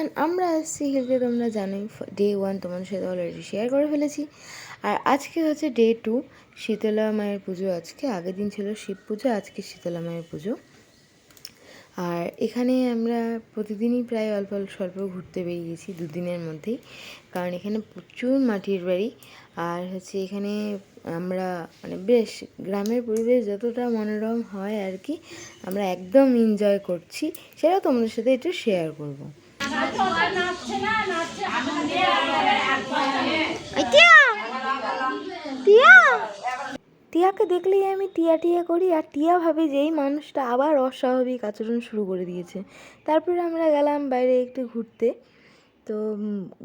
Everyone আমরা আসছি হিলতে তোমরা জানোই ডে ওয়ান তোমাদের সাথে অলরেডি শেয়ার করে ফেলেছি। আর আজকে হচ্ছে ডে টু শীতলা মায়ের পুজো আজকে। আগের দিন ছিল শিব পুজো, আজকে শীতলা মায়ের পুজো। আর এখানে আমরা প্রতিদিনই প্রায় অল্প অল্প, স্বল্প ঘুরতে বেরিয়েছি, দুদিনের মধ্যেই। কারণ এখানে প্রচুর মাটির বাড়ি। আর হচ্ছে এখানে আমরা মানে বেশ, গ্রামের পরিবেশ যতটা মনোরম হয় আর কি, আমরা একদম এনজয় করছি। সেটা তোমাদের সাথে একটু শেয়ার করব। টিয়াকে দেখলেই আমি টিয়া টিয়া করি, আর টিয়া ভাবে যে এই মানুষটা আবার অস্বাভাবিক আচরণ শুরু করে দিয়েছে। তারপরে আমরা গেলাম বাইরে একটু ঘুরতে। তো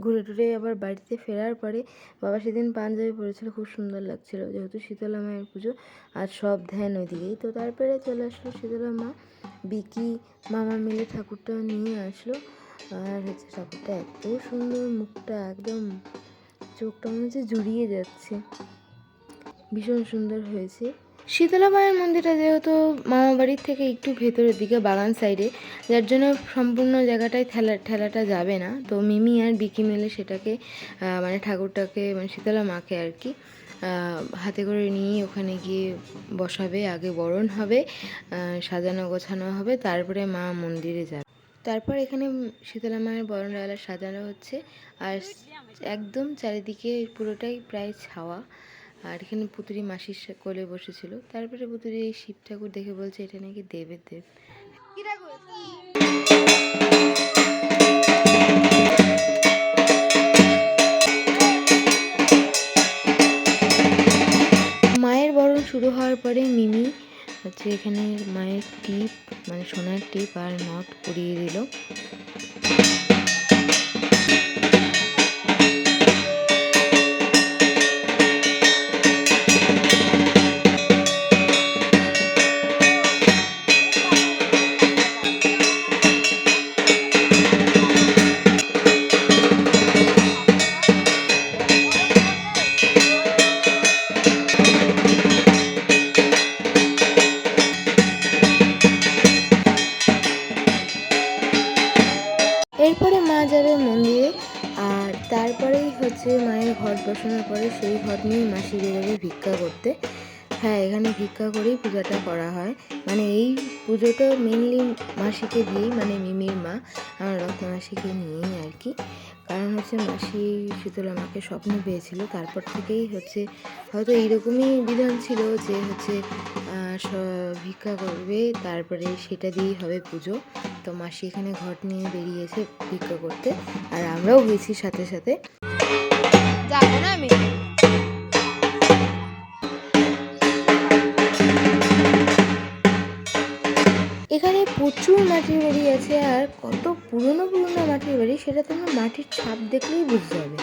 ঘুরে টুরে আবার বাড়িতে ফেরার পরে বাবা সেদিন পাঞ্জাবি পরেছিল, খুব সুন্দর লাগছিল। যেহেতু শীতলা মায়ের পুজো, আর সব ধ্যান ওইদিকেই। তো তারপরে চলে আসলো শীতলা মা, বিকি, মামা মিলে ঠাকুরটা নিয়ে আসলো। আর হচ্ছে ঠাকুরটা এত সুন্দর মুখটা একদম চোখটা মনে হচ্ছে জুড়িয়ে যাচ্ছে। ভীষণ সুন্দর হয়েছে। শীতলা মায়ের মন্দিরটা যেহেতু মামা বাড়ির থেকে একটু ভেতরের দিকে, বাগান সাইডে যার জন্য সম্পূর্ণ জায়গাটায় ঠেলা, ঠেলাটা যাবে না। তো মিমি আর বিকি মিলে সেটাকে মানে ঠাকুরটাকে মানে শীতলা মাকে আর কি হাতে করে নিয়ে ওখানে গিয়ে বসাবে, আগে বরণ হবে সাজানো গোছানো হবে, তারপরে মা মন্দিরে যাবে। তারপর এখানে শীতলা মায়ের বরণ ডালা সাজানো হচ্ছে। আর একদম চারিদিকে পুরোটাই প্রায় ছাওয়া। আর এখানে পুতুরি মাসির কোলে বসেছিল। তারপরে পুতুরি এই শিব ঠাকুর দেখে বলছে, এটা নাকি দেবের দেব। মায়ের বরণ শুরু হওয়ার পরে মিমি হচ্ছে এখানে মায়ের টিপ মানে সোনার টিপ আর নট পরিয়ে দিল। হচ্ছে মায়ের ঘট বসানোর পরে সেই ঘট নিয়ে মাসি বেরোবে ভিক্ষা করতে। হ্যাঁ এখানে ভিক্ষা করেই পূজাটা করা হয়। মানে এই পুজোটা মেনলি মাসিকে দিয়েই মানে মিমির মা, আমার রক্ত মাসিকে নিয়েই আর কি। কারণ হচ্ছে মাসি শীতল আমাকে স্বপ্ন পেয়েছিল। তারপর থেকেই হচ্ছে, হয়তো এইরকমই বিধান ছিল যে হচ্ছে ভিক্ষা করবে, তারপরে সেটা দিয়েই হবে পুজো। তো মাসি এখানে ঘট নিয়ে বেরিয়েছে ভিক্ষা করতে। আর আমরাও হয়েছি সাথে সাথে। না এখানে প্রচুর মাটির বাড়ি আছে আর কত পুরনো পুরনো মাটির বাড়ি সেটা তোমরা মাটির ছাপ দেখলেই বুঝতে হবে।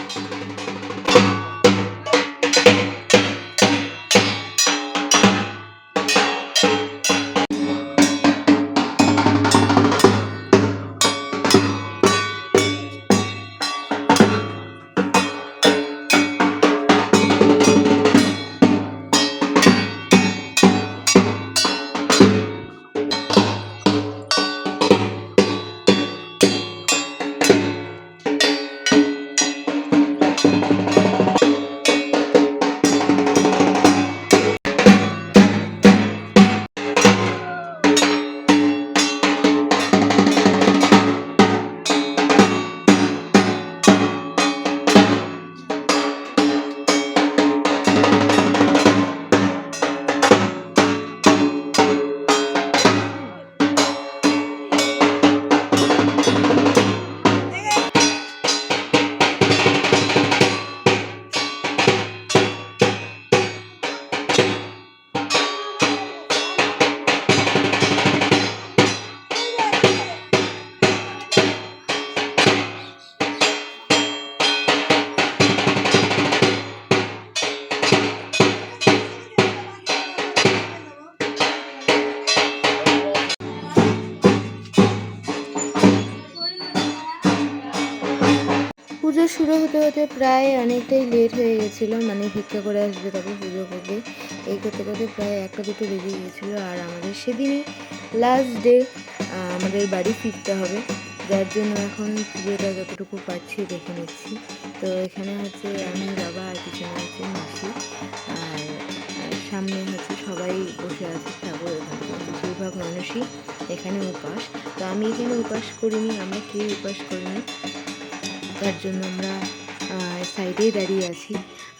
পুজো শুরু হতে হতে প্রায় অনেকটাই লেট হয়ে গেছিল মানে ভিক্ষা করে আসবে তারপর পুজো করবে। এই করতে করতে প্রায় একটা দুটো বেজে গিয়েছিল আর আমাদের সেদিনই লাস্ট ডে আমাদের বাড়ি ফিরতে হবে। যার জন্য এখন পুজোটা যতটুকু পারছি দেখে নিচ্ছি। তো এখানে হচ্ছে আমি, বাবা আর পিছনে হচ্ছে মাসি। আর আর সামনে হচ্ছে সবাই বসে আছে, ঠাকুর বেশিরভাগ মানুষই এখানে উপাস। তো আমি এখানে উপাস করিনি, আমরা কেউ উপাস করিনি। তার জন্য আমরা সাইডেই দাঁড়িয়ে আছি।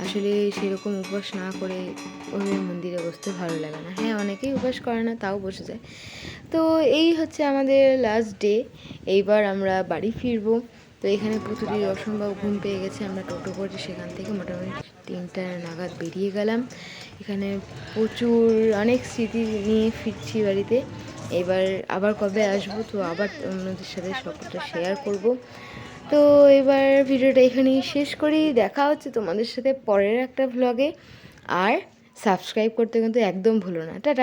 আসলে সেরকম উপবাস না করে ওই মন্দিরে বসতে ভালো লাগে না। হ্যাঁ অনেকেই উপবাস করে না, তাও বসে যায়। তো এই হচ্ছে আমাদের লাস্ট ডে এইবার আমরা বাড়ি ফিরবো। তো এখানে পুতুলির অসম্ভব ঘুম পেয়ে গেছে। আমরা টোটো করে সেখান থেকে মোটামুটি তিনটা নাগাদ বেরিয়ে গেলাম। এখানে প্রচুর, অনেক স্মৃতি নিয়ে ফিরছি বাড়িতে। এবার আবার কবে আসব, তো আবার আপনাদের সাথে সবটা শেয়ার করব। তো এবার ভিডিওটা এখানেই শেষ করি। দেখা হচ্ছে তোমাদের সাথে পরের একটা ভ্লগে আর সাবস্ক্রাইব করতে কিন্তু একদম ভুলো না। টাটা।